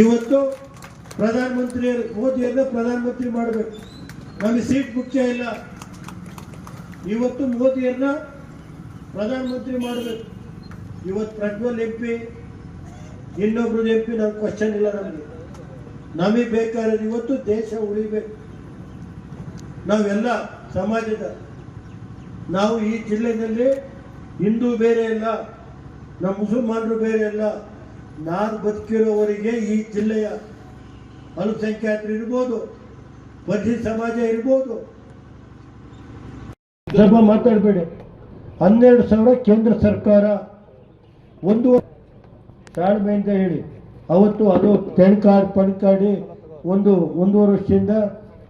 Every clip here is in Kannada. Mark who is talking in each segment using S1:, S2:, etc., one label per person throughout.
S1: ಇವತ್ತು ಪ್ರಧಾನಮಂತ್ರಿ ಮೋದಿಯನ್ನ ಪ್ರಧಾನಮಂತ್ರಿ ಮಾಡಬೇಕು. ನಮಗೆ ಸೀಟ್ ಮುಖ್ಯ ಇಲ್ಲ. ಇವತ್ತು ಮೋದಿಯನ್ನ ಪ್ರಧಾನಮಂತ್ರಿ ಮಾಡಬೇಕು. ಇವತ್ತು ಪ್ರಜ್ವಲ್ ಎಂ ಪಿ, ಇನ್ನೊಬ್ರು ಎಂ ಪಿ ನಮ್ಗೆ ಕ್ವಶನ್ ಇಲ್ಲ ನಮಗೆ. ನಮಗೆ ಬೇಕಾದ್ರೆ ಇವತ್ತು ದೇಶ ಉಳಿಬೇಕು. ನಾವೆಲ್ಲ ಸಮಾಜದ, ನಾವು ಈ ಜಿಲ್ಲೆಯಲ್ಲಿ ಹಿಂದೂ ಬೇರೆ ಇಲ್ಲ ನಮ್ಮ ಮುಸಲ್ಮಾನರು ಬೇರೆ ಇಲ್ಲ ನಾನು ಬದುಕಿರೋವರಿಗೆ ಈ ಜಿಲ್ಲೆಯ ಅಲ್ಪಸಂಖ್ಯಾತರು ಇರ್ಬೋದು ಪರಿಶಿಷ್ಟ ಸಮಾಜ ಇರ್ಬೋದು. ಸ್ವಲ್ಪ ಮಾತಾಡಬೇಡಿ. ಹನ್ನೆರಡು ಸಾವಿರ ಕೇಂದ್ರ ಸರ್ಕಾರ ಒಂದು ತಾಳ್ಮೆಯಿಂದ ಹೇಳಿ, ಅವತ್ತು ಅದು ತೆಣ್ ಕಾರ್ಡ್ ಪಣ್ ಕಾರ್ಡಿ ಒಂದು ಒಂದೂವರೆ ವರ್ಷದಿಂದ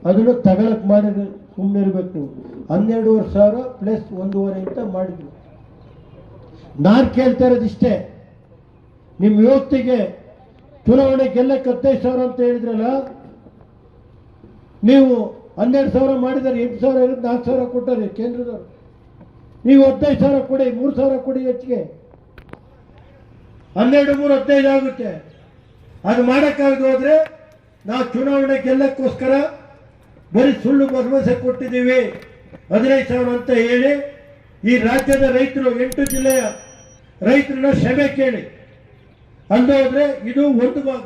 S1: ಅದನ್ನು ತಗಲಕ್ ಮಾಡಿ ಸುಮ್ಮನೆ ಇರಬೇಕು. ನೀವು ಹನ್ನೆರಡೂವರೆ ಸಾವಿರ ಪ್ಲಸ್ ಒಂದೂವರೆ ಅಂತ ಮಾಡಿದ್ವಿ ನಾನು ಕೇಳ್ತಾ ಇರೋದು ಇಷ್ಟೇ ನಿಮ್ಮ ಯುವತಿಗೆ ಚುನಾವಣೆ ಗೆಲ್ಲಕ್ಕೆ ಹದಿನೈದು ಸಾವಿರ ಅಂತ ಹೇಳಿದ್ರಲ್ಲ, ನೀವು ಹನ್ನೆರಡು ಸಾವಿರ ಮಾಡಿದರೆ ಎಂಟು ಸಾವಿರ ಇರುತ್ತೆ, ನಾಲ್ಕು ಸಾವಿರ ಕೊಟ್ಟರೆ ಕೇಂದ್ರದವರು. ನೀವು ಹದಿನೈದು ಸಾವಿರ ಕೊಡಿ, ಮೂರು ಸಾವಿರ ಕೊಡಿ ಹೆಚ್ಚಿಗೆ. ಹನ್ನೆರಡು, ಮೂರು, ಹದಿನೈದು ಆಗುತ್ತೆ. ಅದು ಮಾಡೋಕ್ಕಾಗದು ಹೋದ್ರೆ ನಾವು ಚುನಾವಣೆ ಗೆಲ್ಲಕ್ಕೋಸ್ಕರ ಬರೀ ಸುಳ್ಳು ಭರವಸೆ ಕೊಟ್ಟಿದ್ದೀವಿ. ಹದಿನೈದು ಸಾವಿರ ಅಂತ ಹೇಳಿ ಈ ರಾಜ್ಯದ ರೈತರು, ಎಂಟು ಜಿಲ್ಲೆಯ ರೈತರನ್ನ ಕ್ಷಮೆ ಕೇಳಿ. ಅಲ್ಲದೆ ಹೋದ್ರೆ ಇದು ಒಂದು ಭಾಗ.